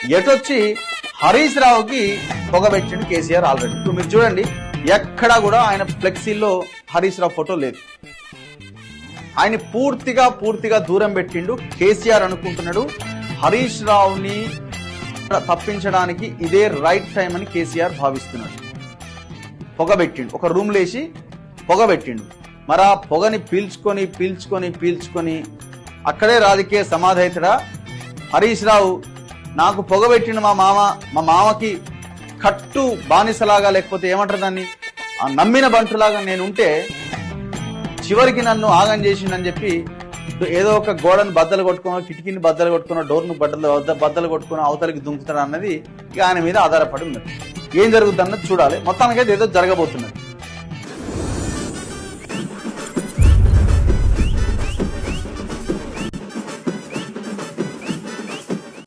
ఎటొచ్చి హరీష్ రావుకి పొగబెట్టిండు కేసీఆర్ ఆల్రెడీ ఇప్పుడు మీరు చూడండి ఎక్కడా కూడా ఆయన ఫ్లెక్సీల్లో హరీష్ రావు ఫోటో లేదు. ఆయన పూర్తిగా పూర్తిగా దూరం పెట్టిండు కేసీఆర్ అనుకుంటున్నాడు. హరీష్ రావుని తప్పించడానికి ఇదే రైట్ టైం అని కేసీఆర్ భావిస్తున్నాడు. పొగబెట్టిండు ఒక రూమ్ లేచి పొగబెట్టిండు మరి ఆ పొగని పీల్చుకొని పీల్చుకొని పీల్చుకొని అక్కడే రాజకీయ సమాధైతడా? హరీష్ రావు నాకు పొగబెట్టిన మా మామ మా మామకి కట్టు బానిసలాగా లేకపోతే ఏమంటారు దాన్ని? ఆ నమ్మిన బంటులాగా నేను ఉంటే చివరికి నన్ను ఆగం చేసిండని చెప్పి ఏదో ఒక గోడను బద్దలు కొట్టుకున్నా కిటికీని బద్దలు కొట్టుకున్నా డోర్ను బద్దలు బద్దలు కొట్టుకున్నా అవతలికి దుంకుతాడు అన్నది ఇక ఆయన మీద ఆధారపడి ఉన్నది. ఏం జరుగుతుందన్నది చూడాలి చూడాలి. మొత్తానికైతే ఏదో జరగబోతున్నది.